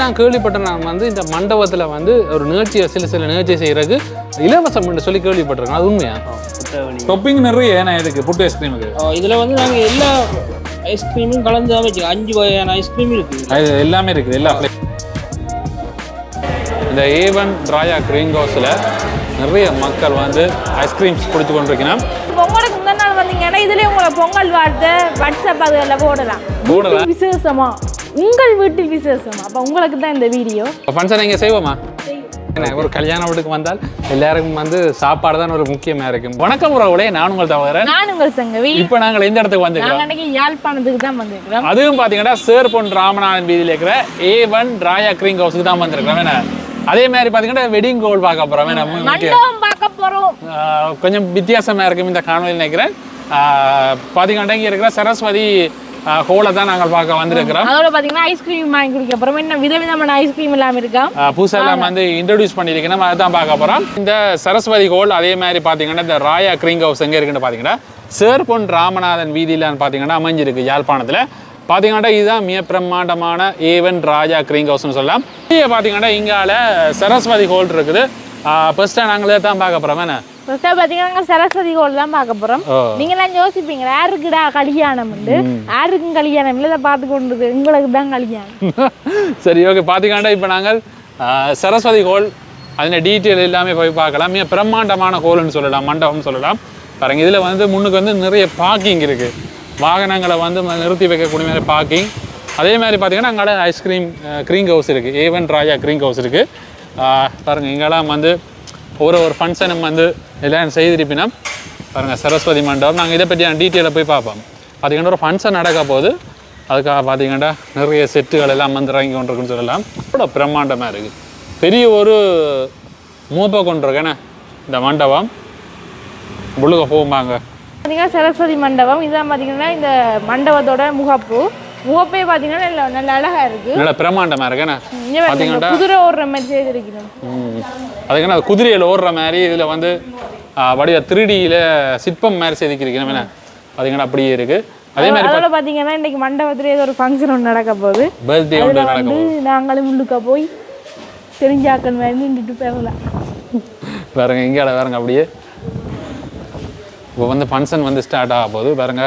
நான் கேள்விப்பட்டேன் நான் வந்து இந்த மண்டபத்தில் வந்து ஒரு நிகழ்ச்சியை சில சில நிகழ்ச்சி செய்யறதுக்கு இலவசம் என்று சொல்லி கேள்விப்பட்டிருக்கேன். அது உண்மையா? டொப்பிங் நிறைய ஏன்னா இதுக்கு புட்டு ஐஸ்கிரீமுக்கு இதில் வந்து நாங்கள் எல்லா ஐஸ்கிரீமும் கலந்து தான் வச்சுக்கோம் அஞ்சு வகையான ஐஸ்கிரீம் இருக்குது அது எல்லாமே இருக்குது எல்லா. இந்த ஏவன் ராயா கிரீன் ஹவுஸில் நிறைய மக்கள் வந்து ஐஸ்கிரீம்ஸ் குடிச்சு கொண்டிருக்கணும் பொங்கலுக்கு முந்தின நாள் வந்தீங்கன்னா இதுலயே உங்களை பொங்கல் வாழ்த்து வாட்ஸ்அப் அதுல போடலாம். போடலாம். வீட்டு விசேஷமா? உங்கள் வீட்டு விசேஷமா. அப்ப உங்களுக்கு தான் இந்த வீடியோ. ஃபங்க்ஷன் இங்கே செய்வோமா? என்ன ஒரு கல்யாண வீட்டுக்கு வந்தால் எல்லாருக்கும் வந்து சாப்பாடு தான் ஒரு முக்கியமாக இருக்கும் வணக்கம் உறவுகளே நான் உங்கள் தவிர நான் உங்கள் சங்கவி இப்போ நாங்கள் எந்த இடத்துக்கு அன்னைக்கு யாழ்ப்பாணத்துக்கு தான் வந்திருக்கிறோம். அதுவும் பார்த்தீங்கன்னா சேர் பொன் ராமநாதன் வீதியில் இருக்கிற ஏ ஒன் ராயா கிரீன் ஹவுஸுக்கு தான் வந்திருக்கிறோம். என்ன? அதே மாதிரி பார்த்தீங்கன்னா வெட்டிங் கோல் பார்க்க போகிறோம் என்ன பார்க்க ஆஹ் கொஞ்சம் வித்தியாசமாக இருக்கும் இந்த காணொலி நினைக்கிறேன். பார்த்தீங்கன்னா இங்கே இருக்கிற சரஸ்வதி ஹோலை தான் நாங்கள் பார்க்க வந்திருக்கிறோம். அதோட பாத்தீங்கன்னா ஐஸ்கிரீம் வாங்கி குடிக்க போறோம். என்ன விதவிதமான ஐஸ்கிரீம் எல்லாம் இருக்கா? புதுசாக எல்லாம் வந்து இன்ட்ரடியூஸ் பண்ணியிருக்கேன் நம்ம அதுதான் பார்க்க போகிறோம் இந்த சரஸ்வதி ஹோல் அதே மாதிரி பார்த்தீங்கன்னா இந்த ராயா கிரீங் ஹவுஸ் எங்கே இருக்குன்னு பார்த்தீங்கன்னா சேர்பொன் ராமநாதன் வீதியில் பார்த்தீங்கன்னா அமைஞ்சிருக்கு யாழ்ப்பாணத்தில். பார்த்தீங்கன்னா இதுதான் மிக பிரம்மாண்டமான ஏவன் ராஜா கிரீங் ஹவுஸ்னு சொல்லலாம். இங்கே பார்த்தீங்கன்னா இங்கால சரஸ்வதி ஹோல் இருக்குது. ஃபர்ஸ்ட்டாக நாங்களே தான் பார்க்க போகிறோம் என்ன? ஃபர்ஸ்டா பாத்தீங்கன்னா சரஸ்வதி கோல் தான் பார்க்க போறோம். நீங்க எல்லாம் யோசிப்பீங்க யாருக்குடா கல்யாணம் உண்டு? யாருக்கும் கல்யாணம் இல்லை பார்த்து கொண்டு. உங்களுக்கு தான் கல்யாணம். சரி ஓகே. பார்த்தீங்கன்னா இப்போ நாங்கள் சரஸ்வதி ஹோல் அதில் டீட்டெயில் எல்லாமே போய் பார்க்கலாம். மிக பிரம்மாண்டமான ஹோல்னு சொல்லலாம் மண்டபம்னு சொல்லலாம். பாருங்க இதில் வந்து முன்னுக்கு வந்து நிறைய பார்க்கிங் இருக்குது வாகனங்களை வந்து நிறுத்தி வைக்கக்கூடிய மாதிரி பார்க்கிங் அதே மாதிரி பார்த்தீங்கன்னா அங்கே ஐஸ்கிரீம் க்ரீங் ஹவுஸ் இருக்குது ஏவன் ராஜா க்ரீங் ஹவுஸ் இருக்குது பாருங்கள் இங்கெல்லாம் வந்து ஒரு ஒரு ஃபங்க்ஷனும் வந்து எல்லாம் செய்திருப்பினா பாருங்கள் சரஸ்வதி மண்டபம். நாங்கள் இதை பற்றியான டீட்டெயிலில் போய் பார்ப்போம். பார்த்தீங்கன்னா ஒரு ஃபங்க்ஷன் நடக்க போகுது. அதுக்காக பார்த்தீங்கன்னா நிறைய செட்டுகள் எல்லாம் வந்து இறங்கி கொண்டிருக்குன்னு சொல்லலாம். அவ்வளோ பிரம்மாண்டமாக இருக்குது பெரிய ஒரு மூப்பை கொண்டிருக்கேண்ணே இந்த மண்டபம். உள்ளுக போகும்பாங்க பார்த்தீங்கன்னா சரஸ்வதி மண்டபம். இதான் பார்த்தீங்கன்னா இந்த மண்டபத்தோட முகப்பு. முகப்பே பார்த்தீங்கன்னா நல்ல நல்ல அழகா இருக்கு. நல்ல பாருங்க, பார்த்தீங்கன்னா குதிரை ஓடுற மாதிரி செய்திருக்கணும். அதுக்குன்னு அது குதிரையில் ஓடுற மாதிரி இதில் வந்து வடிவ திருடியில் சிற்பம் மாதிரி செதுக்கிருக்கணும் என்ன பார்த்தீங்கன்னா அப்படியே இருக்குது அதே மாதிரி அதோட பார்த்தீங்கன்னா இன்னைக்கு மண்டபத்துல ஏதோ ஒரு ஃபங்க்ஷன் ஒன்று நடக்க போகுது. பர்த்டே ஒன்று வந்து நடக்கும் நாங்களும் உள்ளுக்க போய் தெரிஞ்சாக்கள் மாதிரி நின்றுட்டு போயிடலாம். பாருங்க இங்கே பாருங்க அப்படியே. இப்போ வந்து ஃபங்க்ஷன் வந்து ஸ்டார்ட் ஆக போகுது பாருங்க.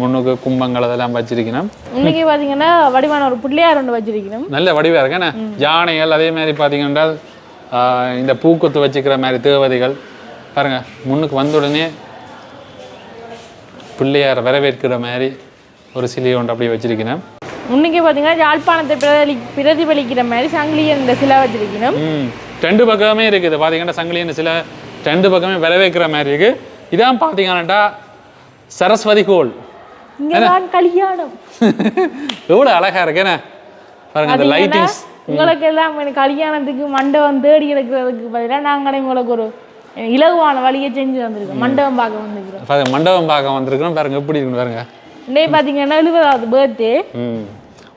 முன்னுக்கு கும்பங்கள் அதெல்லாம் வச்சிருக்கணும். இன்னைக்கு பார்த்தீங்கன்னா வடிவான ஒரு பிள்ளையார் ஒன்று வச்சிருக்கணும். நல்ல வடிவாக இருக்கு என்ன? யானைகள் அதே மாதிரி பார்த்தீங்கன்னா இந்த பூக்கொத்து வச்சுக்கிற மாதிரி தேவதைகள். பாருங்க முன்னுக்கு வந்த உடனே பிள்ளையார் வரவேற்கிற மாதிரி ஒரு சிலை ஒன்று அப்படியே வச்சிருக்கணும். இன்னைக்கு பார்த்தீங்கன்னா யாழ்ப்பாணத்தை பிரதி பிரதிபலிக்கிற மாதிரி சங்கிலியன் இந்த சிலை வச்சிருக்கணும். ரெண்டு பக்கமே இருக்குது. பார்த்தீங்கன்னா சங்கிலின்னு சில ரெண்டு பக்கமே வரவேற்கிற மாதிரி இருக்கு. இதான் பார்த்தீங்கன்னாட்டா சரஸ்வதி கோல் இங்கே தான் கல்யாணம். எவ்வளோ அழகா இருக்கு என்ன? பாருங்க அந்த லைட்டிங்ஸ் உங்களுக்கு எல்லாம் கல்யாணத்துக்கு மண்டபம் தேடி எடுக்கிறதுக்கு பதிலாக நாங்களே உங்களுக்கு ஒரு இலகுவான வழியை செஞ்சு வந்திருக்கோம் மண்டபம் பார்க்க வந்திருக்கிறோம். மண்டபம் பார்க்க வந்திருக்கோம் பாருங்க எப்படி இருக்குன்னு பாருங்க. இன்னைக்கு பார்த்தீங்கன்னா எழுபதாவது பர்த்டே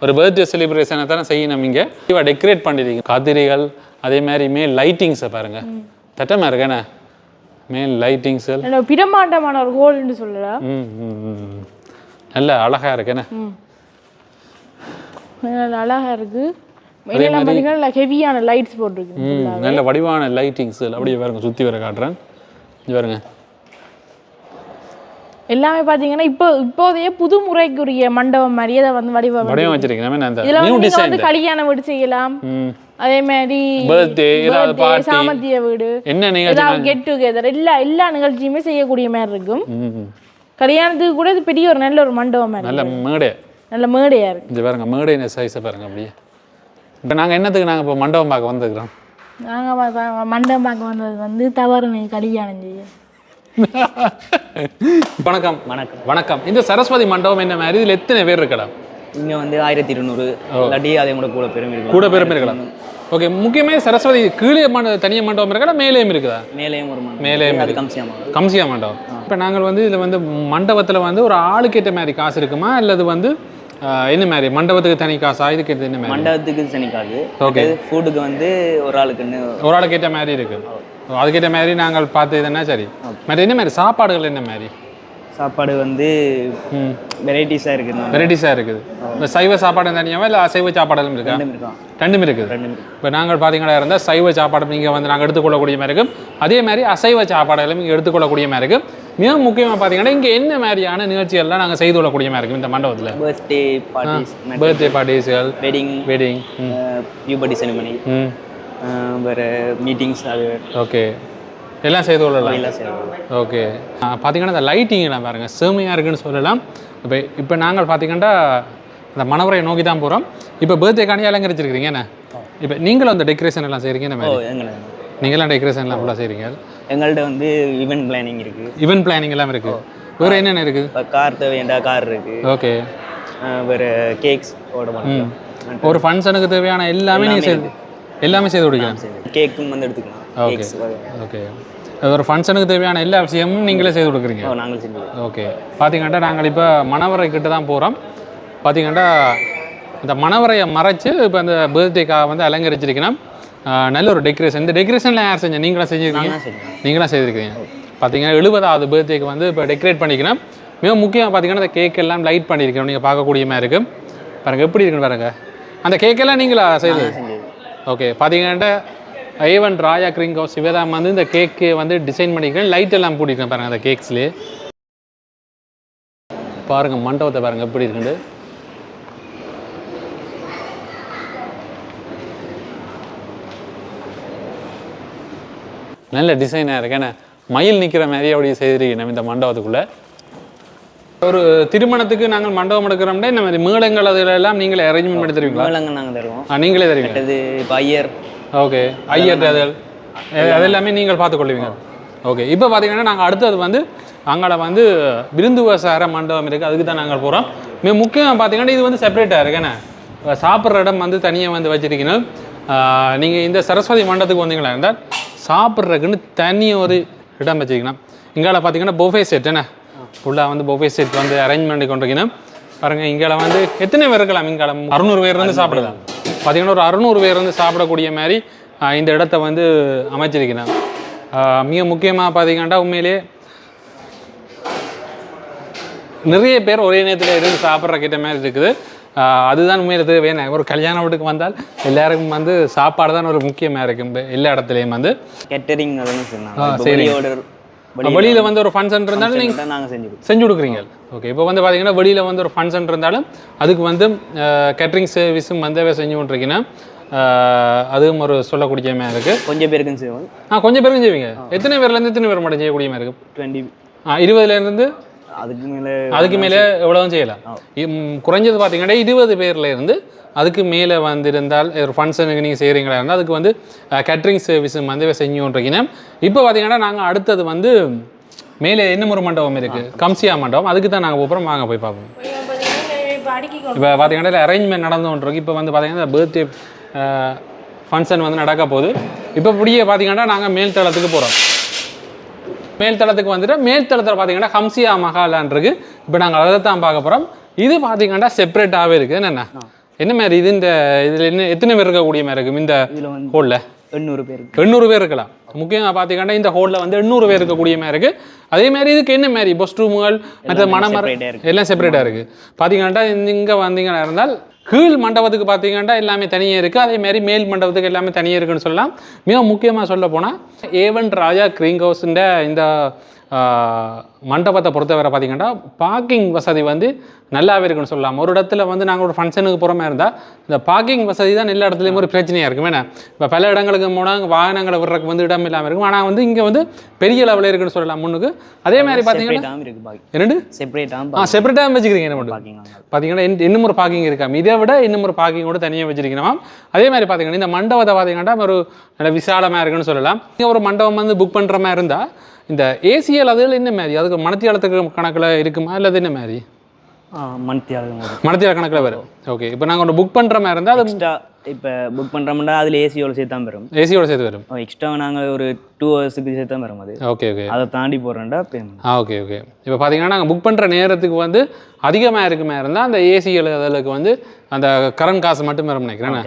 ஒரு பர்த்டே செலிப்ரேஷனை தானே செய்யணும் இங்கே. இவ டெக்கரேட் பண்ணிருக்கீங்க. கதிரிகள் அதே மாதிரி மேல் லைட்டிங்ஸை பாருங்க. தட்டமாக இருக்கேண்ணே மேல் லைட்டிங்ஸ் நல்ல பிரமாண்டமான ஒரு ஹோல்னு சொல்லலாம். நல்ல அழகா இருக்கேண்ணே நல்ல அழகா இருக்கு. ஹெவியான லைட்ஸ் போட்டிருக்கு ம் நல்ல வடிவான லைட்டிங்ஸ் அப்படியே பாருங்க சுற்றி வர காட்டுறேன். பாருங்க. எல்லாமே பார்த்தீங்கன்னா இப்போ இப்போதைய புது முறைக்குரிய மண்டபம் மாதிரியே அதை வந்து வடிவம் வடிவம் வச்சிருக்கேன் இதுல வந்து நீங்க டிசைன் வந்து கல்யாண வீடு செய்யலாம். அதே மாதிரி. சாமந்திய வீடு என்ன நிகழ்ச்சி கெட் டுகெதர் எல்லா எல்லா நிகழ்ச்சியுமே செய்யக்கூடிய மாதிரி இருக்கும். கல்யாணத்துக்கு கூட இது பெரிய ஒரு நல்ல ஒரு மண்டபம் மாதிரி நல்ல மேடை. நல்ல மேடையா இருக்கு. இங்க பாருங்க மேடை சைஸை பாருங்க அப்படியே. இப்போ நாங்கள் என்னத்துக்கு நாங்கள் இப்போ மண்டபம் பார்க்க வந்திருக்கிறோம்? நாங்க வ- வ- மண்டபம் பார்க்க வந்தது வந்து தவறு கல்யாணம் செய்ய. வணக்கம். வணக்கம். வணக்கம். இந்த சரஸ்வதி மண்டபம் என்ன மாதிரி? இதில் எத்தனை பேர் இருக்கலாம்? இங்கே வந்து ஆயிரத்தி இருநூறு இல்லாட்டி அதே கூட கூட பெரும் கூட பேரும் இருக்கலாம். ஓகே முக்கியமாக சரஸ்வதி கீழே மண்ட தனியாக மண்டபம் இருக்கா மேலேயும் இருக்குதா? மேலேயும் ஒரு மண்டபம். மேலேயும் அது கம்சியமாக கம்சியா மண்டபம். இப்போ நாங்கள் வந்து இதில் வந்து மண்டபத்தில் வந்து ஒரு ஆளுக்கு ஏற்ற மாதிரி காசு இருக்குமா? அல்லது வந்து என்ன மாதிரி? மண்டபத்துக்கு தனி காசா? இதுக்கு என்ன மாதிரி? மண்டபத்துக்கு தனிக்காது Okay. ஃபுட்டுக்கு வந்து ஒரு ஆளுக்குன்னு ஒரு ஆளுக்கு ஏற்ற மாதிரி இருக்கு. அதுக்கேற்ற மாதிரி நாங்கள் பார்த்து இதுன்னா சரி? மற்ற என்ன மாதிரி? சாப்பாடுகள் என்ன மாதிரி? சாப்பாடு வந்து வெரைட்டிஸாக இருக்குது. வெரைட்டிஸாக இருக்குது. இப்போ சைவ சாப்பாடு தனியாவா இல்லை அசைவ சாப்பாடுகளும் இருக்கா? ரெண்டும் இருக்குது. இப்போ நாங்கள் பார்த்தீங்கன்னா இருந்தால் சைவ சாப்பாடு நீங்கள் வந்து நாங்கள் எடுத்துக்கொள்ளக்கூடிய மாதிரி இருக்கும். அதே மாதிரி அசைவ சாப்பாடுகளும் இங்கே எடுத்துக்கொள்ளக்கூடிய மாதிரி இருக்கும். மிக முக்கியமாக பார்த்தீங்கன்னா இங்கே என்ன மாதிரியான நிகழ்ச்சிகள்லாம் நாங்கள் செய்து கொள்ளக்கூடிய மாதிரி இருக்கும் இந்த மண்டபத்தில்? பர்த்டே பார்ட்டிஸ் பர்த்டே பார்ட்டிஸ்கள் வெட்டிங் வெட்டிங் பியூபர்ட்டி செரிமனி வேறு மீட்டிங்ஸ் அது. ஓகே எல்லாம் செய்து கொள்ளலாம். எல்லாம் செய்வோம் ஓகே பார்த்தீங்கன்னா இந்த லைட்டிங்லாம் பாருங்க செம்மையாக இருக்குன்னு சொல்லலாம். இப்போ இப்போ நாங்கள் பார்த்தீங்கன்னா அந்த மணவரையை நோக்கி தான் போகிறோம் இப்போ பர்த்டேக்காண்டி அலங்கரிச்சிருக்கிறீங்க என்ன? இப்போ நீங்களும் அந்த டெக்கரேஷன் எல்லாம் செய்கிறீங்க இந்த எங்களை நீங்களாம் டெக்கரேஷன்லாம் ஃபுல்லாக செய்கிறீங்க எங்கள்கிட்ட வந்து ஈவென்ட் பிளானிங் இருக்குது ஈவென்ட் பிளானிங் எல்லாம் இருக்குது வேறு என்னென்ன இருக்குது கார் தேவையாண்டா கார் இருக்குது ஓகே வேறு கேக்ஸ் ஓட ஒரு ஃபங்க்ஷனுக்கு தேவையான எல்லாமே நீங்கள் செய்து எல்லாமே செய்து கொடுக்கலாம். கேக்கும் வந்து எடுத்துக்கலாம். ஓகே ஓகே ஒரு ஃபங்க்ஷனுக்கு தேவையான எல்லா விஷயமும் நீங்களே செய்து கொடுக்குறீங்க. நாங்கள் செஞ்சு ஓகே பார்த்தீங்கன்னா நாங்கள் இப்போ மணவரை கிட்ட தான் போகிறோம் பார்த்தீங்கன்னா இந்த மணவரையை மறைச்சு இப்போ அந்த பர்த்டேக்காக வந்து அலங்கரிச்சிருக்கணும். நல்ல ஒரு டெக்கரேஷன் இந்த டெக்கரேஷன்லாம் யார் செஞ்சா? நீங்களாம் செஞ்சுருக்கீங்க? நீங்களாம் செய்திருக்கீங்க. பார்த்தீங்கன்னா எழுபதாவது பர்த்டேக்கு வந்து இப்போ டெக்கரேட் பண்ணிக்கணும். மிக முக்கியமாக பார்த்தீங்கன்னா இந்த கேக் எல்லாம் லைட் பண்ணியிருக்கணும் நீங்கள் பார்க்கக்கூடிய மாதிரி இருக்கும் பாருங்க எப்படி இருக்குன்னு பாருங்க. அந்த கேக்கெல்லாம் நீங்களா செஞ்சது. ஓகே பார்த்தீங்கன்னா ஐவன் ராயா கிரிங் ஹவுஸ் சிவதாம் வந்து இந்த கேக்கு வந்து டிசைன் பண்ணிக்கிறேன் லைட் எல்லாம் போட்டிருக்கேன் பாருங்க அந்த கேக்ஸ்லேயே பாருங்க மண்டபத்தை பாருங்க எப்படி இருக்குண்டு நல்ல டிசைனாக இருக்கு. மயில் நிற்கிற மாதிரி அப்படி செய்திருக்கேன் நம்ம இந்த மண்டபத்துக்குள்ள. ஒரு திருமணத்துக்கு நாங்கள் மண்டபம் எடுக்கிறோம்னா இந்த மாதிரி மேளங்கள் அதுல எல்லாம் நீங்களே அரேஞ்ச்மெண்ட் பண்ணி தருவீங்களா? மேலங்க நாங்கள் தருவோம். நீங்களே தருவீங்க அது இப்போ ஐயர் ஓகே ஐயர் அது அது எல்லாமே நீங்கள் பார்த்துக்கொள்வீங்க. ஓகே இப்போ பார்த்தீங்கன்னா நாங்கள் அடுத்தது வந்து அங்கே வந்து விருந்துவசார மண்டபம் இருக்குது அதுக்கு தான் நாங்கள் போகிறோம் மிக முக்கியம் பார்த்தீங்கன்னா இது வந்து செப்பரேட்டாக இருக்குண்ணே சாப்பிட்ற இடம் வந்து தனியாக வந்து வச்சிருக்கணும் நீங்கள் இந்த சரஸ்வதி மண்டபத்துக்கு வந்தீங்களா இருந்தால் சாப்பிட்றதுக்குன்னு தனி ஒரு இடம் வச்சிருக்கணும் இங்கால பார்த்தீங்கன்னா பொஃபே செட் என்ன? ஃபுல்லாக வந்து பொஃபே செட் வந்து அரேஞ்ச் பண்ணி கொண்டிருக்கணும் பாருங்க இங்கால வந்து எத்தனை பேர் இருக்கலாம்? இங்கால அறுநூறு பேர் வந்து சாப்பிடலாம். பார்த்தீங்கன்னா ஒரு அறுநூறு பேர் வந்து சாப்பிடக்கூடிய மாதிரி இந்த இடத்த வந்து அமைச்சிருக்கிறேன் ஆஹ், மிக முக்கியமாக பார்த்தீங்கன்னா உண்மையிலேயே நிறைய பேர் ஒரே நேரத்தில் இருந்து சாப்பிட்ற கிட்ட மாதிரி இருக்குது. அதுதான் உண்மையில வேணும் ஒரு கல்யாண வீட்டுக்கு வந்தால் எல்லாருக்கும் வந்து சாப்பாடு தான் ஒரு முக்கியமாக இருக்கும். எல்லா இடத்துலையும் வந்து. கேட்டரிங் சரி. வெளியில் வந்து ஒரு ஃபங்க்ஷன் இருந்தாலும் நீங்கள் செஞ்சு கொடுக்குறீங்க. ஓகே இப்போ வந்து பார்த்தீங்கன்னா வெளியில் வந்து ஒரு ஃபங்க்ஷன் இருந்தாலும் அதுக்கு வந்து கேட்ரிங் சர்வீஸும் வந்து செஞ்சு கொண்டிருக்கீங்கன்னா அதுவும் ஒரு சொல்லக்கூடிய மாதிரி இருக்குது கொஞ்சம் பேருக்கும் செய்வோம். ஆ கொஞ்சம் பேருக்கும் செய்வீங்க. எத்தனை பேர்லேருந்து எத்தனை பேர் மட்டும் செய்யக்கூடிய மாதிரி இருக்குது டுவெண்ட்டி ஆ இருபதுலேருந்து அதுக்கு மேலே அதுக்கு மேலே எவ்வளவும் செய்யலாம். குறைஞ்சது பார்த்தீங்கன்னா இருபது பேர்ல இருந்து அதுக்கு மேலே வந்திருந்தால் ஒரு ஃபங்க்ஷனுக்கு நீங்கள் செய்கிறீங்களா இருந்தால் அதுக்கு வந்து கேட்ரிங் சர்வீஸும் வந்து செஞ்சு கொண்டிருக்கீங்க இப்போ பார்த்தீங்கன்னா நாங்கள் அடுத்தது வந்து மேலே என்ன ஒரு மண்டபம் இருக்குது கம்சியா மண்டபம். அதுக்கு தான் நாங்கள் போகிறோம் வாங்க போய் பார்ப்போம். இப்போ பார்த்தீங்கன்னா அரேஞ்ச்மெண்ட் நடந்து கொண்டிருக்கு இப்போ வந்து பார்த்தீங்கன்னா பர்த்டே ஃபங்க்ஷன் வந்து நடக்க போகுது. இப்போ இப்படியே பார்த்தீங்கன்னா நாங்கள் மேல் தளத்துக்கு போகிறோம் மேல் தளத்துக்கு வந்துட்டு மேல் தளத்தில் பார்த்தீங்கன்னா ஹம்சியா மஹாலான் இருக்கு. இப்போ நாங்கள் அதை தான் பார்க்க போகிறோம் இது பார்த்தீங்கன்னா செப்பரேட்டாகவே இருக்குது என்னென்ன? என்ன மாதிரி இது இந்த இதில் என்ன எத்தனை பேர் இருக்கக்கூடிய மாதிரி இருக்கும் இந்த ஹோலில் எண்ணூறு பேருக்கு எண்ணூறு பேர் இருக்கலாம். முக்கியமாக பார்த்தீங்கன்னா இந்த ஹோலில் வந்து எண்ணூறு பேர் இருக்கக்கூடிய மாதிரி இருக்குது அதே மாதிரி இதுக்கு என்ன மாதிரி? பொஸ்ட் ரூமுகள் மற்ற மணமர. எல்லாம் செப்பரேட்டாக இருக்குது பார்த்தீங்கன்னா இங்கே வந்தீங்கன்னா இருந்தால் கீழ் மண்டபத்துக்கு பார்த்தீங்கன்னா எல்லாமே தனியாக இருக்குது அதே மாதிரி மேல் மண்டபத்துக்கு எல்லாமே தனியாக இருக்குன்னு சொல்லலாம். மிக முக்கியமாக சொல்ல போனால் ஏவன் ராஜா கிரீங் ஹவுஸுன்ற இந்த மண்டபத்தை பொறுத்தவரை பார்த்தீங்கன்னா பார்க்கிங் வசதி வந்து நல்லாவே இருக்குன்னு சொல்லலாம். ஒரு இடத்துல வந்து நாங்கள் ஒரு ஃபங்க்ஷனுக்கு போகிற மாதிரி இருந்தால் இந்த பார்க்கிங் வசதி தான் எல்லா இடத்துலையும் ஒரு பிரச்சனையாக இருக்கும். வேணா இப்போ பல இடங்களுக்கு போனால் வாகனங்களை விடுறதுக்கு வந்து இடம் இல்லாமல் இருக்கும். ஆனால் வந்து இங்கே வந்து பெரிய லெவலில் இருக்குன்னு சொல்லலாம் முன்னுக்கு. அதே மாதிரி பார்த்தீங்கன்னா இரண்டு செப்பரேட்டாகவும் ஆ செப்பரேட்டாக வச்சுக்கிறீங்க என்ன மட்டும்? பார்த்தீங்கன்னா இன்னும் ஒரு பார்க்கிங் இருக்கா? இதை விட இன்னும் ஒரு பார்க்கிங் கூட தனியாக வச்சிருக்கணும் அதே மாதிரி பார்த்தீங்கன்னா இந்த மண்டபத்தை பார்த்தீங்கன்னா ஒரு நல்ல விசாலமாக இருக்குன்னு சொல்லலாம். இங்கே ஒரு மண்டபம் வந்து புக் பண்ணுற மாதிரி இருந்தால் இந்த ஏசிஎல் அதில் என்ன மாதிரி? அதுக்கு மணத்தியாலத்துக்கு கணக்கில் இருக்குமா? இல்லை அது என்ன மாதிரி? மணத்தியால கணக்கில் வரும். ஓகே இப்போ நாங்கள் ஒன்று புக் பண்ணுற மாதிரி இருந்தால் அது எக்ஸ்ட்ரா இப்போ புக் பண்ணுறோம்னா அதில் ஏசியோட சேர்த்து தான் பெறும். ஏசியோட சேர்த்து வரும். எக்ஸ்ட்ரா நாங்கள் ஒரு டூ ஹவர்ஸுக்கு சேர்த்து தான் பெறும் அது. ஓகே ஓகே அதை தாண்டி போடுறேன்டா பேமெண்ட் ஆ ஓகே ஓகே இப்போ பார்த்தீங்கன்னா நாங்கள் புக் பண்ணுற நேரத்துக்கு வந்து அதிகமாக இருக்குமே இருந்தால் அந்த ஏசி எழுதுறதுக்கு வந்து அந்த கரண்ட் காசு மட்டும் வரும் நினைக்கிறேன்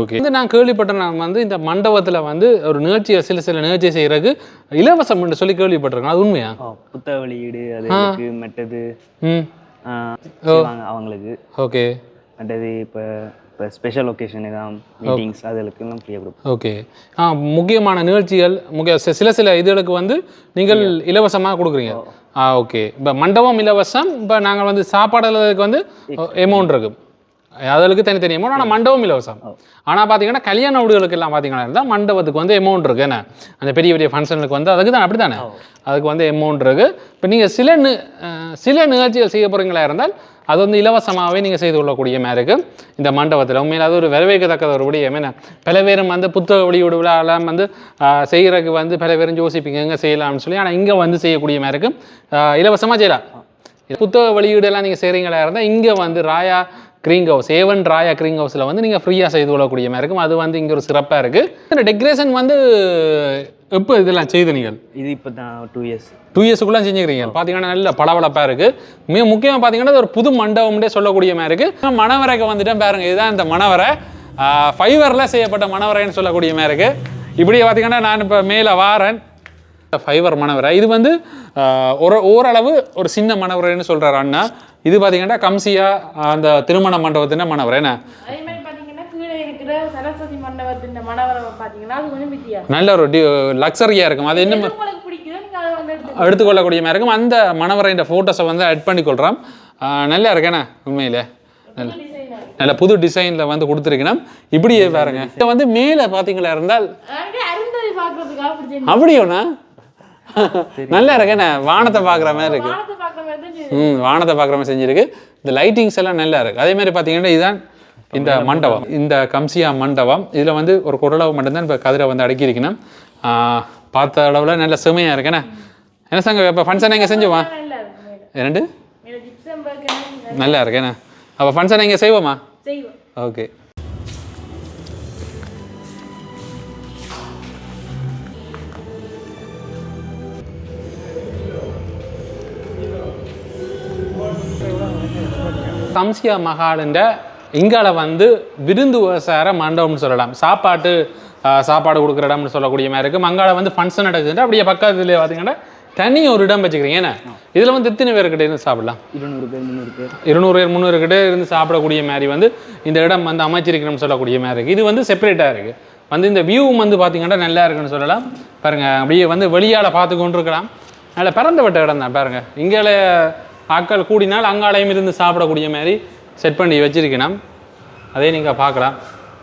ஓகே வந்து நான் கேள்விப்பட்டேன் நான் வந்து இந்த மண்டபத்தில் வந்து ஒரு நிகழ்ச்சியை சில சில நிகழ்ச்சி செய்கிறதுக்கு இலவசம்னு சொல்லி கேள்விப்பட்டிருக்கேன். அது உண்மையா? புத்தக வெளியீடு அது மற்றது ம். அவங்களுக்கு. ஓகே. மற்றது இப்போ இப்போ ஸ்பெஷல் ஒகேஷன் எதாவது மீட்டிங்ஸ் அதுகளுக்கெல்லாம் ஃப்ரீயாக கொடுப்போம் ஓகே. ஆ முக்கியமான நிகழ்ச்சிகள் முக்கிய சில சில இதுகளுக்கு வந்து நீங்கள் இலவசமாக கொடுக்குறீங்க. ஆ ஓகே. இப்போ மண்டபம் இலவசம் இப்போ நாங்கள் வந்து சாப்பாடுறதுக்கு வந்து அமௌண்ட் இருக்கு. அதுக்கு தனித்தனி அமௌண்ட் ஆனால் மண்டபம் இலவசம். ஆனால் பார்த்தீங்கன்னா கல்யாண வீடுகளுக்கு எல்லாம் பார்த்தீங்கன்னா இருந்தால் மண்டபத்துக்கு வந்து அமௌண்ட் இருக்கு. என்ன? அந்த பெரிய பெரிய ஃபங்க்ஷனுக்கு வந்து அதுக்கு தான் அப்படி தானே அதுக்கு வந்து அமௌண்ட் இருக்கு. இப்போ நீங்கள் சில சில நிகழ்ச்சிகள் செய்ய போகிறீங்களா இருந்தால் அது வந்து இலவசமாகவே நீங்கள் செய்து கொள்ளக்கூடிய மாதிரி இருக்கு இந்த மண்டபத்தில் உண்மையில் அது ஒரு வரவேற்கத்தக்கது ஒரு விடயம். என்ன? பல பேரும் வந்து புத்தக வெளியீடு விழாலாம் வந்து ஆஹ், செய்யறதுக்கு வந்து பல பேரும் யோசிப்பீங்க எங்கே செய்யலாம்னு சொல்லி ஆனால் இங்கே வந்து செய்யக்கூடிய மாதிரி இருக்கு இலவசமாக செய்யலாம். புத்தக வெளியீடெல்லாம் நீங்கள் செய்கிறீங்களா இருந்தால் இங்கே வந்து ராயா க்ரீங் ஹவுஸ் ஏவன் ராயா க்ரீங் ஹவுஸில் வந்து நீங்கள் ஃப்ரீயாக செய்து கொள்ளக்கூடிய மாதிரி இருக்கும். அது வந்து இங்கே ஒரு சிறப்பாக இருக்குது இந்த டெக்கரேஷன் வந்து எப்போ இதெல்லாம் செய்து நீங்கள்? இது இப்போ தான் டூ இயர்ஸ் டூ இயர்ஸுக்குள்ளே செஞ்சுக்கிறீங்க. பார்த்தீங்கன்னா நல்ல பளபளப்பாக இருக்குது மிக முக்கியமாக பார்த்தீங்கன்னா இது ஒரு புது மண்டபம்னே சொல்லக்கூடிய மாதிரி இருக்குது மணவரைக்கு வந்துட்டேன் பாருங்க. இதுதான் இந்த மணவரை. ஃபைவரில் செய்யப்பட்ட மணவரைன்னு சொல்லக்கூடிய மாதிரி இருக்குது இப்படியே பார்த்தீங்கன்னா நான் இப்போ மேலே வாரேன். ஃபைவர் மணவரை இது வந்து ஒரு ஓரளவு ஒரு சின்ன மணவரைன்னு சொல்கிறார் அண்ணா. இது பார்த்தீங்கன்னா கம்சியா அந்த திருமண மண்டபத்தின மணவரை என்ன நல்ல ஒரு லக்ஸரியாக இருக்கும். அது என்ன உங்களுக்கு பிடிக்குதோ? நீங்கள் அதை வந்து எடுத்து எடுத்துக்கொள்ளக்கூடிய மாதிரி இருக்கும். அந்த மணவரைன்ற ஃபோட்டோஸை வந்து ஆட் பண்ணி கொள்கிறோம் நல்லா இருக்கேண்ணே உண்மையிலே. நல்ல நல்ல புது டிசைனில் வந்து கொடுத்துருக்கணும். இப்படியே பாருங்க. இதை வந்து மேலே பார்த்தீங்களா இருந்தால் அப்படியோண்ணா. நல்லா இருக்கேண்ணே வானத்தை பார்க்குற மாதிரி இருக்கு. வானத்தை பார்க்குற மாதிரி செஞ்சு ம் வானத்தை பார்க்குற மாதிரி செஞ்சிருக்கு. இந்த லைட்டிங்ஸ் எல்லாம் நல்லா இருக்கு. அதே மாதிரி பார்த்தீங்கன்னா இதுதான் இந்த மண்டபம். இந்த கம்சியா மண்டபம். இதில் வந்து ஒரு குரளவு மட்டும்தான் இப்போ கதிரை வந்து அடக்கியிருக்கணும். பார்த்த அளவில் நல்ல செமையாக இருக்கேண்ணே என்ன? சங்க இப்போ ஃபங்க்ஷன் எங்கே மேலே. ரெண்டு நல்லா இருக்கேண்ணே அப்போ ஃபங்க்ஷன் எங்கே செய்வோமா? செய்வோம். ஓகே கம்சியா மகாலுன்ற இங்கால வந்து விருந்து விவசாய மண்டபம்னு சொல்லலாம். சாப்பாட்டு சாப்பாடு கொடுக்குற இடம்னு சொல்லக்கூடிய மாதிரி இருக்குது மங்கால வந்து ஃபங்க்ஷன் நடக்குதுன்ற அப்படியே பக்கத்துல பார்த்தீங்கன்னா தனி ஒரு இடம் வச்சுக்கிறீங்க. ஏன்னா இதில் வந்து எத்தனை பேர்கிட்ட இருந்து சாப்பிடலாம்? இருநூறு பேர் முந்நூறு பேர். இருநூறு பேர் முந்நூறு கிட்ட இருந்து சாப்பிடக்கூடிய மாதிரி வந்து இந்த இடம் வந்து அமைச்சிருக்கணும்னு சொல்லக்கூடிய மாதிரி இருக்குது இது வந்து செப்பரேட்டாக இருக்குது வந்து இந்த வியூவும் வந்து பார்த்தீங்கன்னா நல்லா இருக்குன்னு சொல்லலாம். பாருங்க அப்படியே வந்து வெளியால் பார்த்து கொண்டு இருக்கலாம் நல்ல பறந்துவிட்ட இடம் தான் பாருங்க. இங்கால ஆட்கள் கூடினால் அங்காலையும் இருந்து சாப்பிடக்கூடிய மாதிரி செட் பண்ணி வச்சிருக்கணும். அதே நீங்கள் பார்க்கலாம்.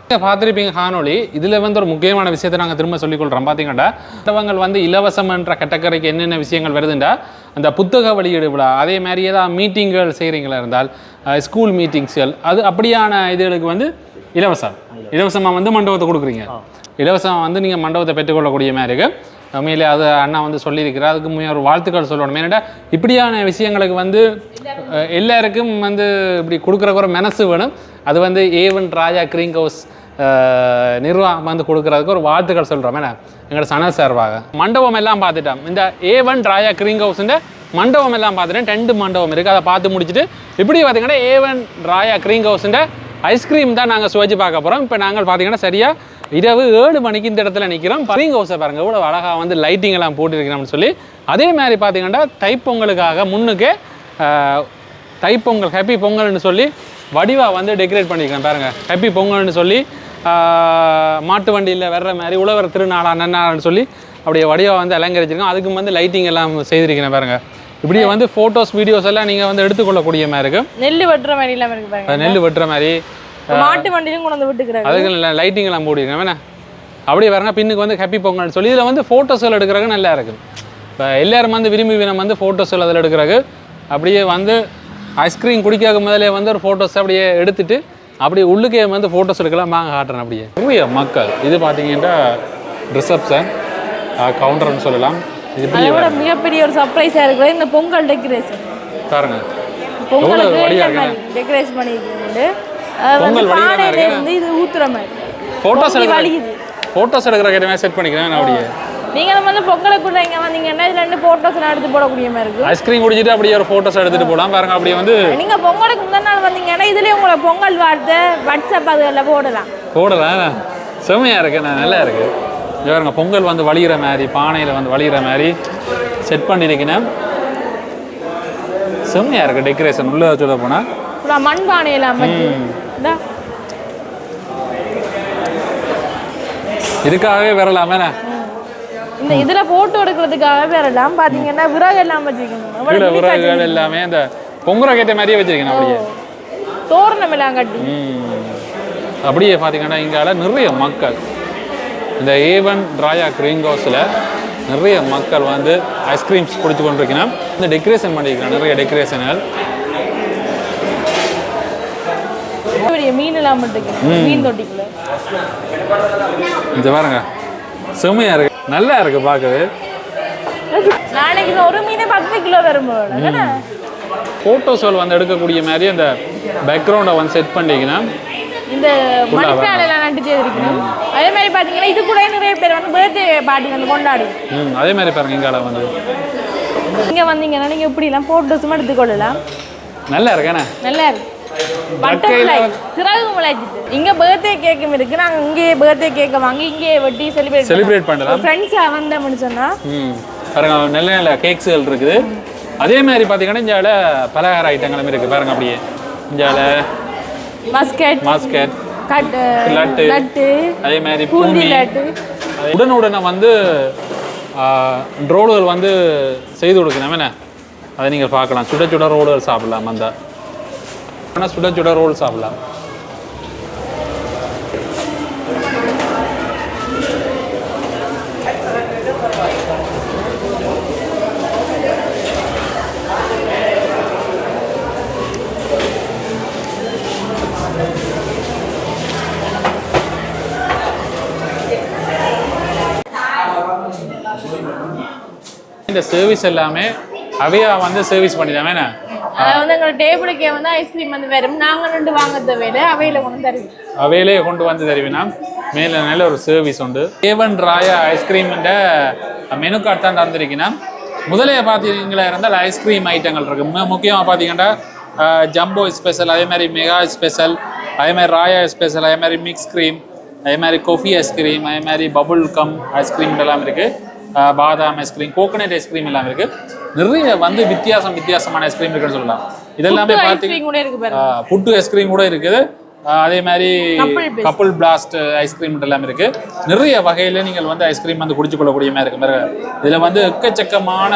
நீங்கள் பார்த்துருப்பீங்க காணொளி. இதில் வந்து ஒரு முக்கியமான விஷயத்தை நாங்கள் திரும்ப சொல்லிக்கொள்கிறோம் பார்த்தீங்கன்னா மண்டபங்கள் வந்து இலவசம் என்ற கட்டக்கரைக்கு என்னென்ன விஷயங்கள் வருதுண்டா? அந்த புத்தக வெளியீடு விழா அதே மாதிரி ஏதாவது மீட்டிங்கள் செய்கிறீங்களா இருந்தால் ஸ்கூல் மீட்டிங்ஸ்கள் அது அப்படியான இதுகளுக்கு வந்து இலவசம். இலவசமாக வந்து மண்டபத்தை கொடுக்குறீங்க. இலவசம் வந்து நீங்கள் மண்டபத்தை பெற்றுக்கொள்ளக்கூடிய மாதிரி இருக்கு. உண்மையிலே அது அண்ணா வந்து சொல்லியிருக்கிறார். அதுக்கு முன்னே ஒரு வாழ்த்துக்கள் சொல்லணும். ஏன்னா இப்படியான விஷயங்களுக்கு வந்து எல்லாருக்கும் வந்து இப்படி கொடுக்குற ஒரு மனசு வேணும். அது வந்து ஏவன் ராஜா கிரீங் ஹவுஸ் நிர்வாகம் வந்து கொடுக்குறதுக்கு ஒரு வாழ்த்துக்கள் சொல்கிறோம் ஏன்னா எங்களோட சன சார்பாக. மண்டபம் எல்லாம் பார்த்துட்டோம். இந்த ஏவன் ராயா கிரீங் ஹவுஸுன்ற மண்டபம் எல்லாம் பார்த்துட்டேன் ரெண்டு மண்டபம் இருக்குது அதை பார்த்து முடிச்சுட்டு இப்படி பார்த்தீங்கன்னா ஏவன் ராயா கிரீங் ஹவுஸுன்ற ஐஸ்கிரீம் தான் நாங்கள் சுவைச்சு பார்க்க போகிறோம் இப்போ நாங்கள் பார்த்தீங்கன்னா சரியாக இரவு ஏழு மணிக்கு இந்த இடத்துல நிற்கிறோம் கிரீங் ஹவுஸை பாருங்கள் எவ்வளோ அழகாக வந்து லைட்டிங் எல்லாம் போட்டிருக்கிறோம்னு சொல்லி. அதே மாதிரி பார்த்தீங்கன்னா தைப்பொங்கலுக்காக முன்னுக்கு தைப்பொங்கல் ஹாப்பி பொங்கல்னு சொல்லி வடிவா வந்து டெக்கரேட் பண்ணியிருக்கேன் பாருங்க. ஹாப்பி பொங்கல்னு சொல்லி மாட்டு வண்டியில் வர்ற மாதிரி உழவர் திருநாளா நன்னாள்னு சொல்லி அப்படியே வடிவா வந்து அலங்கரிச்சிருக்கோம் அதுக்கு வந்து லைட்டிங் எல்லாம் செய்திருக்கிறேன் பாருங்க. இப்படியே வந்து ஃபோட்டோஸ் வீடியோஸ் எல்லாம் நீங்கள் வந்து எடுத்துக்கொள்ளக்கூடிய மாதிரி இருக்கும் நெல் வெட்டுற மாதிரி இல்லாமல் இருக்கு நெல் வெட்டுற மாதிரி மாட்டு வண்டியிலும் கொண்டு வந்து விட்டுக்கிறாங்க. அதுக்கு லைட்டிங் எல்லாம் போட்டிருக்கேன் வேணா. அப்படியே பாருங்க பின்னுக்கு வந்து ஹாப்பி பொங்கல்னு சொல்லி இதில் வந்து ஃபோட்டோஸ்கள் எடுக்கிறதுக்கு நல்லா இருக்கும் இப்போ எல்லாரும் வந்து விரும்பி நம்ம வந்து ஃபோட்டோஸ்கள் அதில் எடுக்கிறதுக்கு. அப்படியே வந்து ஐஸ்கிரீம் குடிக்காத முதலே வந்து ஒரு ஃபோட்டோஸ் அப்படியே எடுத்துட்டு அப்படியே உள்ளுக்கே வந்து ஃபோட்டோஸ் எடுக்கலாம் வாங்க காட்டுறேன் அப்படியே. நிறைய மக்கள்? இது பார்த்தீங்கன்னா ரிசப்ஷன் கவுண்டர்னு சொல்லலாம். இது இப்படி அதை விட மிகப்பெரிய ஒரு சர்ப்ரைஸாக இருக்கிறது இந்த பொங்கல் டெக்கரேஷன் பாருங்க. மாதிரி டெக்கரேஷன் வந்து பொங்கல் மாதிரி இருந்து இது ஊத்துற மாதிரி. ஃபோட்டோஸ் வலியுது ஃபோட்டோஸ் எடுக்கிற கேட்டமே செட் பண்ணிக்கிறேன் நான் அப்படியே. நீங்களும் வந்து பொங்கலுக்குள்ள இங்க வந்தீங்கன்னா இதுல ரெண்டு போட்டோஸ் எடுத்து போடக்கூடிய மாதிரி இருக்கு. ஐஸ்கிரீம் குடிச்சிட்டு அப்படியே ஒரு ஃபோட்டோஸ் எடுத்துட்டு போகலாம் பாருங்க அப்படியே வந்து நீங்க பொங்கலுக்கு முதல் நாள் வந்தீங்கன்னா இதுலயே உங்களை பொங்கல் வார்த்தை வாட்ஸ்அப் அதுல போடலாம். போடலாம். செம்மையா இருக்கு. நான் நல்லா இருக்கு. பாருங்க பொங்கல் வந்து வலிகிற மாதிரி பானையில் வந்து வலிகிற மாதிரி செட் பண்ணியிருக்கேன் செம்மையா இருக்கு டெக்கரேஷன் உள்ள சொல்ல போனால் அப்புறம் மண் பானையெல்லாம் வச்சு இந்தா. இதுக்காகவே வரலாமே இந்த இதுல போட்டோ எடுக்கிறதுக்காக வரலாம். பாத்தீங்கன்னா விறகு எல்லாம் வச்சிருக்கணும். எல்லாமே இந்த பொங்குற கேட்ட மாதிரியே வச்சிருக்கேன் அப்படியே. தோரணம் எல்லாம் கட்டி. அப்படியே பார்த்தீங்கன்னா இங்கால நிறைய மக்கள். இந்த ஏவன் ராயா கிரீன் ஹவுஸில் நிறைய மக்கள் வந்து ஐஸ்கிரீம்ஸ் குடிச்சு கொண்டிருக்கணும். இந்த டெக்கரேஷன் பண்ணியிருக்கிறேன் நிறைய டெக்கரேஷன்கள் பெரிய மீன் எல்லாம் மீன் தொட்டிக்குள்ள. இந்த பாருங்க. செம்மையா இருக்கு. நல்லா இருக்கு பார்க்கவே. நாளைக்கு ஒரு மீனே பத்து கிலோ வரும்? ஃபோட்டோஸ்கள் வந்து எடுக்கக்கூடிய மாதிரி அந்த பேக்ரவுண்டை வந்து செட் பண்ணிக்கணும். இந்த எல்லாம் நட்டு செய்திருக்கணும் அதே மாதிரி பாத்தீங்கன்னா இது கூட நிறைய பேர் வந்து பர்த்டே பார்ட்டி வந்து கொண்டாடி ம். அதே மாதிரி பாருங்க இங்கால வந்து. இங்க வந்தீங்கன்னா நீங்க இப்படி எல்லாம் போட்டோஸும் எடுத்துக்கொள்ளலாம். நல்லா இருக்கேண்ணே நல்லா இருக்கு. பட்டர்ஃப்ளை சிறகு முளைச்சிட்டு இங்க பர்த்டே கேக்கும் இருக்கு. நாங்க இங்கேயே பர்த்டே கேக்க வாங்கி இங்கேயே வெட்டி செலிப்ரேட் செலிப்ரேட் பண்ணலாம். ஃப்ரெண்ட்ஸா வந்தோம்னு சொன்னா. பாருங்க நல்ல நல்ல கேக்ஸுகள் இருக்குது. அதே மாதிரி பார்த்தீங்கன்னா இஞ்சால பலகார ஐட்டங்களும் இருக்குது பாருங்க அப்படியே. இஞ்சால மஸ்கட் மாஸ்கெட் கட் லட்டு. லட்டு அதே மாதிரி பூந்தி லட்டு. உடனுடனே வந்து ரோடுகள் வந்து செய்து கொடுக்கணும். என்ன? அதை நீங்கள் பார்க்கலாம். சுட சுட ரோடுகள் சாப்பிடலாம் அந்த ஆனால் சுட சுட ரோல் சாப்பிடலாம். இந்த சர்வீஸ் எல்லாமே அவையா வந்து சர்வீஸ் பண்ணிடாம என்ன வந்து எங்களோட டேபிளுக்கே வந்து ஐஸ்கிரீம் வந்து வரும் நாங்கள் ரெண்டு வாங்க வேலை அவையில கொண்டு தருவோம். அவையிலே கொண்டு வந்து தருவினா மேலே நல்ல ஒரு சர்வீஸ் உண்டு. ஏவன் ராயா ஐஸ்கிரீம்ன்ற மெனு கார்டு தான் தந்திருக்கீங்கன்னா முதலே பார்த்தீங்களா இருந்தால் ஐஸ்கிரீம் ஐட்டங்கள் இருக்கு. முக்கியமாக பார்த்தீங்கன்னா ஜம்போ ஸ்பெஷல் அதே மாதிரி மெகா ஸ்பெஷல் அதே மாதிரி ராயா ஸ்பெஷல் அதே மாதிரி மிக்ஸ் க்ரீம் அதே மாதிரி கொஃபி ஐஸ்கிரீம் அதே மாதிரி பபுள் கம் ஐஸ்கிரீம் எல்லாம் இருக்குது பாதாம் ஐஸ்கிரீம் கோகோனட் ஐஸ்கிரீம் எல்லாம் இருக்கு. நிறைய வந்து வித்தியாசம் வித்தியாசமான ஐஸ்கிரீம் இருக்குன்னு சொல்லலாம். இதெல்லாமே பார்த்தீங்க ஐஸ்கிரீம் கூட இருக்கு பாருங்க. ஆஹ் புட்டு ஐஸ்கிரீம் கூட இருக்குது. அதே மாதிரி. கப்புள் பிளாஸ்ட் ஐஸ்கிரீம் எல்லாம் இருக்கு. நிறைய வகையில நீங்கள் வந்து ஐஸ்கிரீம் வந்து குடிச்சு கொள்ளக்கூடிய மாதிரி இருக்கு இதுல வந்து எக்கச்சக்கமான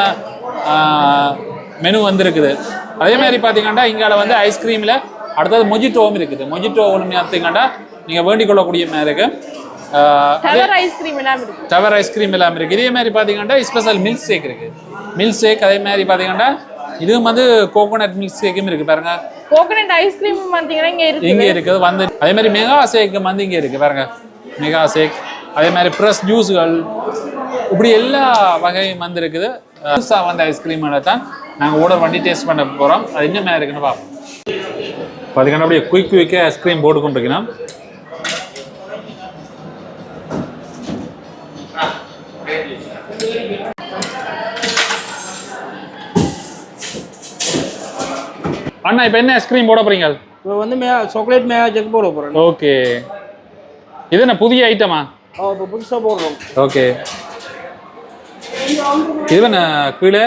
மெனு வந்து இருக்குது. அதே மாதிரி பார்த்தீங்கன்னா இங்கால வந்து ஐஸ்கிரீம்ல அடுத்தது மொஜிட்டோவும் இருக்குது. மொஜிட்டோ ஒன்று பார்த்தீங்கன்னா நீங்க வேண்டிக் கொள்ளக்கூடிய மாதிரி இருக்கு. ஆஹ் டவர் ஐஸ்கிரீம் எல்லாம் இருக்கு. டவர் ஐஸ்கிரீம் எல்லாம் இருக்கு. இதே மாதிரி பார்த்தீங்கன்னா ஸ்பெஷல் மில்க் ஷேக் இருக்கு. மில்க் ஷேக் அதே மாதிரி பார்த்தீங்கன்னா இதுவும் வந்து கோகோனட் மில்க் ஷேக்கும் இருக்கு பாருங்க. கோகனட் ஐஸ்கிரீம் பார்த்தீங்கன்னா இங்க இருக்கு. இங்க இருக்குது வந்து அதே மாதிரி மெகா ஷேக் வந்து இங்க இருக்கு பாருங்க. மெகா ஷேக் அதே மாதிரி ப்ரெஸ் ஜூஸ்கள் இப்படி எல்லா வகையும் வந்து இருக்குது. புதுசாக வந்த ஐஸ்கிரீம் தான் நாங்கள் ஆர்டர் பண்ணி டேஸ்ட் பண்ண போகிறோம் அது என்ன மாதிரி இருக்குன்னு பார்ப்போம் பார்த்தீங்கன்னா அப்படியே குயிக் குயிக்காக ஐஸ்கிரீம் போட்டு கொண்டிருக்கணும் அண்ணா இப்போ என்ன ஐஸ்கிரீம் போட போறீங்க? இப்போ வந்து மே சாக்லேட் மேகா செக் போட போகிறேன் ஓகே இது என்ன புதிய ஐட்டமா ஆ? இப்போ புதுசாக போடுறோம். ஓகே இது என்ன கீழே?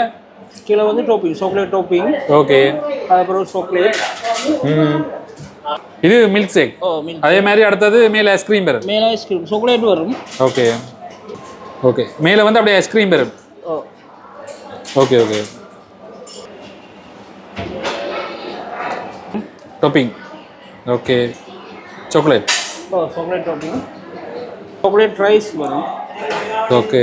கீழே வந்து டோப்பிங் சாக்லேட் டோப்பிங் ஓகே அதுக்கப்புறம் சாக்லேட் ம் இது மில்க் ஷேக் ஓ மீன் அதே மாதிரி அடுத்தது மேலே ஐஸ்கிரீம் பெறும் மேலே ஐஸ்கிரீம் சாக்லேட் வரும். ஓகே ஓகே மேலே வந்து அப்படியே ஐஸ்கிரீம் பெறும் ஓ. Okay okay topping okay chocolate ஓ சாக்லேட் டோப்பிங் சாக்லேட் ரைஸ் வரும் ஓகே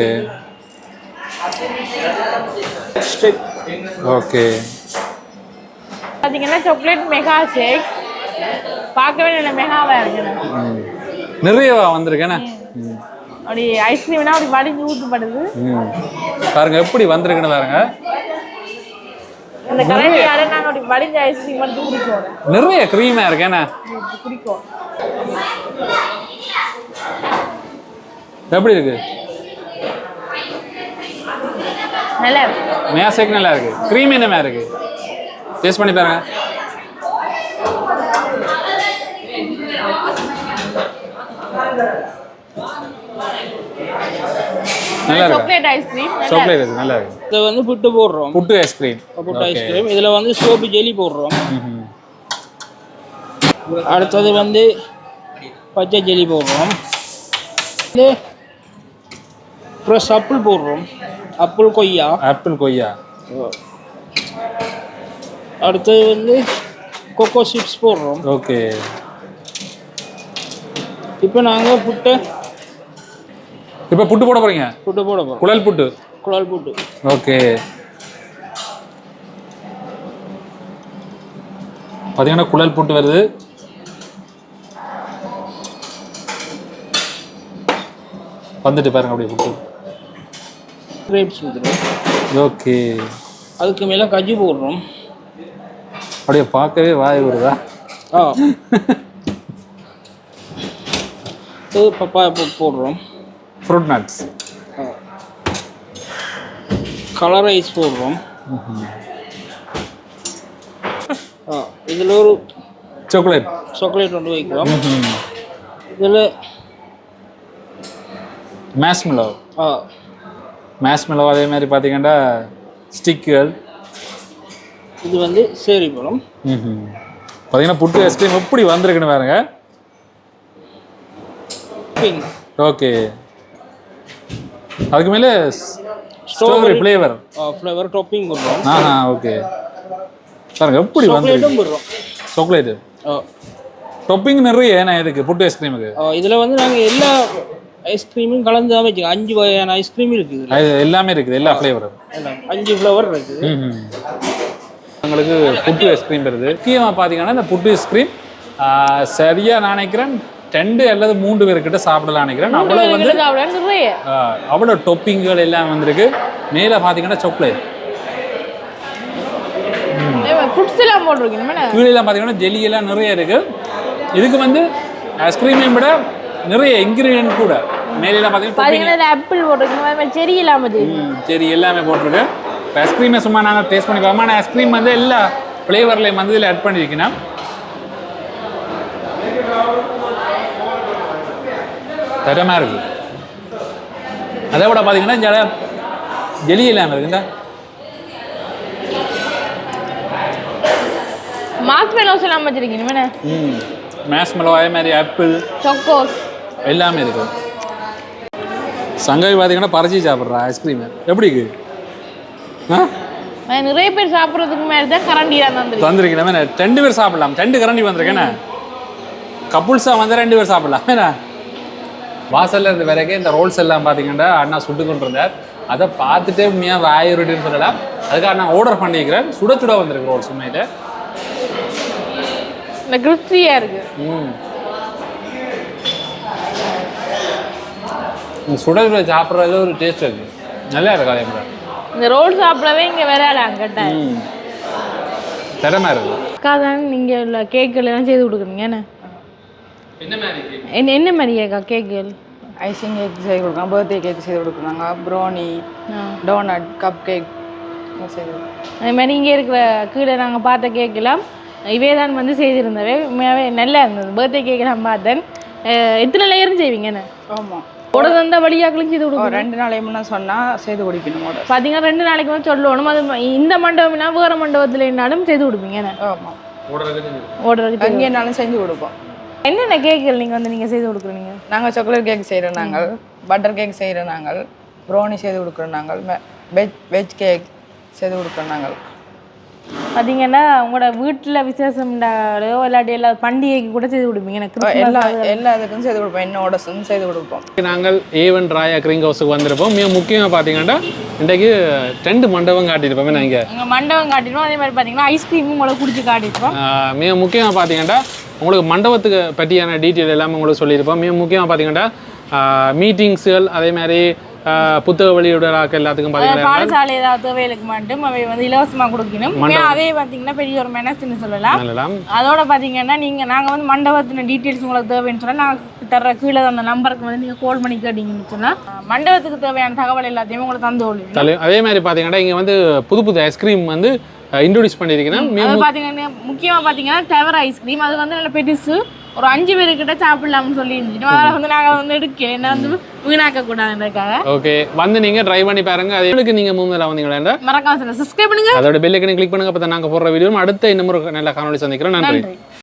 ஸ்டெப் ஓகே பார்த்தீங்கன்னா சாக்லேட் மெகா ஷேக் பார்க்கவே நல்ல மெகாவா இருக்குது ம். நிறைய வந்திருக்கேண்ணே ம். அப்படி ஐஸ்கிரீம்னா அப்படி வடிஞ்சு ஊற்றப்படுது ம். பாருங்க எப்படி வந்திருக்குன்னு பாருங்க அந்த கரண்டியால நாங்கள் அப்படி வடிஞ்ச ஐஸ்கிரீம் எடுத்து குடிப்போம் நிறைய க்ரீமா இருக்கு என்ன? எப்படி இருக்கு? நல்லா இருக்கு. மேசேக் நல்லா இருக்கு. க்ரீம் என்னமா இருக்கு? டேஸ்ட் பண்ணி பாருங்க. நல்லா இருக்கு? சாக்லேட் ஐஸ்கிரீம் சாக்லேட் நல்லா இருக்கு. இதை வந்து புட்டு போடுறோம். புட்டு ஐஸ்கிரீம் புட்டு ஐஸ்கிரீம் இதில் வந்து சோப்பு ஜெலி போடுறோம். அடுத்தது வந்து பச்சை ஜெலி போடுறோம். இது ப்ளஸ் அப்புள் போடுறோம். அப்புள் கொய்யா. ஆப்பிள் கொய்யா. அடுத்தது வந்து கொக்கோ சிப்ஸ் போடுறோம். ஓகே இப்போ நாங்கள் புட்டை இப்போ புட்டு போட போறீங்க? புட்டு போட போகிறோம் குழல் புட்டு. குழல் புட்டு. ஓகே. பார்த்தீங்கன்னா குழல் புட்டு வருது. வந்துட்டு பாருங்க அப்படியே புட்டு. Grapes okay. அதுக்கு மேலே கஜு போடுறோம். அப்படியே பார்க்கவே வாய் வருதா ஆ. பப்பாயா போடுறோம். ஃப்ரூட் நட்ஸ் போடுறோம். ஆ இதில் ஒரு சாக்லேட் சாக்லேட் ஒன்று வைக்கிறோம். இதில் மேஷ்மெலோ ஆ. மேஷ்மெலோ அதே மாதிரி பார்த்தீங்கன்னா ஸ்டிக்குகள் இது வந்து சேரி பழம். பார்த்தீங்கன்னா புட்டு ஐஸ்கிரீம் எப்படி வந்திருக்குன்னு பாருங்க. ஓகே அதுக்கு மேலே ஸ்ட்ராபெரி ஃப்ளேவர் ஃப்ளேவர் டாப்பிங் போடுறோம் ஆஹா ஓகே பாருங்க எப்படி வந்து சாக்லேட்டு ஆ. டொப்பிங் நிறைய ஏன்னா இதுக்கு புட்டு ஐஸ்கிரீமுக்கு இதில் வந்து நாங்கள் எல்லா ஐஸ்கிரீமும் கலந்து தான் வச்சுக்கோங்க. அஞ்சு வகையான ஐஸ்கிரீம் இருக்குது எல்லாமே இருக்குது எல்லா ஃப்ளேவரும் அஞ்சு ஃப்ளவர் இருக்குது உங்களுக்கு புட்டு ஐஸ்கிரீம் வருது முக்கியமாக பார்த்தீங்கன்னா இந்த புட்டு ஐஸ்கிரீம் சரியாக நான் நினைக்கிறேன் ரெண்டு அல்லது மூன்று பேர்கிட்ட சாப்பிடலாம் நினைக்கிறேன். அவ்வளோ வந்து அவ்வளோ டொப்பிங்கள் எல்லாம் வந்திருக்கு. மேலே பார்த்தீங்கன்னா சாக்லேட் ஃபுட்ஸ் எல்லாம் கீழெல்லாம் பார்த்தீங்கன்னா ஜெல்லி எல்லாம் நிறைய இருக்கு. இதுக்கு வந்து ஐஸ்கிரீமை விட நிறைய இன்க்ரீடியன்ட் கூட. மேலாம் பார்த்தீங்கன்னா ஆப்பிள் மாதிரி செரி இல்லாம தெரியும் ம், சரி எல்லாமே போட்டிருக்கு. ஐஸ்கிரீமை சும்மா நாங்கள் டேஸ்ட் பண்ணி பார்ப்போம் ஆனால் ஐஸ்கிரீம் வந்து எல்லா ஃப்ளேவர்லையும் வந்து இதில் ஆட் பண்ணியிருக்கணும் தரமாக இருக்கு. அதை விட பார்த்தீங்கன்னா ஜல ஜெலி இல்லாமல் இருக்குண்டா மாஸ் மெலோஸ் எல்லாம் வச்சிருக்கீங்க என்ன? ம். மேஷ்மெலோ அதே மாதிரி ஆப்பிள் சொக்கோஸ் எல்லாமே இருக்கு. சங்காய் பார்த்தீங்கன்னா பறிச்சு சாப்பிட்றா ஐஸ்கிரீம் எப்படி இருக்கு? ஆ? நிறைய பேர் சாப்பிட்றதுக்கு மேலே தான் கரண்டி தான் தந்துருக்கு. தந்திருக்கேன் ரெண்டு பேர் சாப்பிடலாம். ரெண்டு கரண்டி வந்திருக்கேண்ணே கப்புள்ஸாக வந்து ரெண்டு பேர் சாப்பிடலாம். என்ன? வாசல்ல இருந்து வரைக்கும் இந்த ரோல்ஸ் எல்லாம் பார்த்தீங்கன்னா அண்ணா சுட்டு கொண்டு இருந்தார் அதை பார்த்துட்டே உண்மையாக வாயுருட்டின்னு சொல்லலாம் அதுக்காக நான் ஆர்டர் பண்ணிக்கிறேன். சுட சுட வந்திருக்கு ரோல்ஸ் உண்மையில. இந்த கிறிஸ்பியா இருக்கு. ம். சுட சுட சாப்பிட்றதுல ஒரு டேஸ்ட் இருக்கு. நல்லா இருக்கு அதே மாதிரி. இந்த ரோல் சாப்பிடவே இங்க விளையாடலாம் கட்டாயம் ம். திறமை இருக்கு. அக்கா தான் நீங்க உள்ள கேக்குகள் எல்லாம் செய்து கொடுக்குறீங்க என்ன? என்ன என்ன என்ன மாதிரி அக்கா கேக்குகள் ஐசிங் கேக் செய்து கொடுக்குறோம் பர்த்டே கேக் செய்து கொடுக்குறாங்க ப்ரோனி டோனட் கப் கேக். அதே மாதிரி இங்கே இருக்கிற கீழே நாங்கள் பார்த்த கேக்கெல்லாம் இவே தான் வந்து செய்திருந்தவை. உண்மையாகவே நல்லா இருந்தது. பர்த்டே கேக்கெல்லாம் பார்த்தேன். எத்தனை லேயரும் செய்வீங்க என்ன? ஆமாம் உடனே வந்த வழியாக்களும் செய்து ஒரு கொடுக்குறோம் ரெண்டு நாளைக்கு முன்னே சொன்னால் செய்து கொடுக்கணும் கூட பார்த்தீங்கன்னா ரெண்டு நாளைக்கு வந்து சொல்லணும். அது இந்த மண்டபம்னா வேறு மண்டபத்துலனாலும் செய்து கொடுப்பீங்க என்ன? ஆமாம் ஓடுறதுக்கு. எங்கேனாலும் செஞ்சு கொடுப்போம். என்னென்ன கேக்குகள் நீங்கள் வந்து நீங்கள் செய்து கொடுக்குறீங்க? நாங்கள் சாக்லேட் கேக் செய்கிறோம் நாங்கள் பட்டர் கேக் செய்கிறோம் நாங்கள் ப்ரோனி செய்து கொடுக்குறோம் நாங்கள் வெஜ் வெஜ் கேக் செய்து கொடுக்குறோம் நாங்கள். பார்த்தீங்கன்னா உங்களோட வீட்டில் விசேஷம்டாலோ இல்லாட்டி எல்லா பண்டிகைக்கு கூட செய்து கொடுப்பீங்க. எனக்கு எல்லா எல்லா இதுக்கும் செய்து கொடுப்போம். என்னோட செய்து கொடுப்போம். நாங்கள் ஏவன் ராயா கிரிங் ஹவுஸுக்கு வந்திருப்போம். மிக முக்கியமாக பார்த்தீங்கன்னா இன்றைக்கு ரெண்டு மண்டபம் காட்டியிருப்போம் நாங்கள் எங்கள் மண்டபம் காட்டிடுவோம் அதே மாதிரி பார்த்தீங்கன்னா ஐஸ்கிரீமும் உங்களை குடிச்சு காட்டிடுவோம் மிக முக்கியமாக பார்த்தீங்கன்னா உங்களுக்கு மண்டபத்துக்கு பற்றியான டீட்டெயில் எல்லாமே உங்களுக்கு சொல்லியிருப்போம். மிக முக்கியமாக பார்த்தீங்கன்னா மீட்டிங்ஸுகள் அதே மாதிரி புத்தக வெளியிடலாக்க எல்லாத்துக்கும் பாடசாலை ஏதாவது தேவைகளுக்கு மட்டும் அவை வந்து இலவசமாக கொடுக்கணும். அதே பார்த்தீங்கன்னா பெரிய ஒரு மெனஸ்ன்னு சொல்லலாம். அதோட பார்த்தீங்கன்னா நீங்கள் நாங்கள் வந்து மண்டபத்தின டீட்டெயில்ஸ் உங்களுக்கு தேவைன்னு சொன்னால் நாங்கள் தர்ற கீழே அந்த நம்பருக்கு வந்து நீங்கள் கால் பண்ணி கேட்டீங்கன்னு சொன்னால் மண்டபத்துக்கு தேவையான தகவல் எல்லாத்தையுமே உங்களுக்கு தந்து அதே மாதிரி பார்த்தீங்கன்னா இங்கே வந்து புது புது ஐஸ்கிரீம் வந்து இன்ட்ரோடியூஸ் பண்ணியிருக்கீங்கன்னா அது பார்த்தீங்கன்னா முக்கியமாக பார்த்தீங்கன்னா டவர் ஐஸ்கிரீம் அது வந்து நல்ல பெருசு. ஒரு அஞ்சு பேருக்கிட்ட சாப்பிடலாம்னு சொல்லி இருந்துச்சு அதனால் வந்து நாங்கள் வந்து எடுக்க என்ன வந்து வீணாக்க கூடாதுன்றதுக்காக ஓகே வந்து நீங்கள் ட்ரை பண்ணி பாருங்க. அதுக்கு நீங்கள் மூமில் வந்தீங்களா மறக்காம சப்ஸ்கிரைப் பண்ணுங்க. அதோட பெல்லைக்கனை கிளிக் பண்ணுங்க. அப்போ நாங்கள் போடுற வீடியோ அடுத்த இன்னும் ஒரு நல்ல காணொலி சந்திக்கிறோம். நன்றி.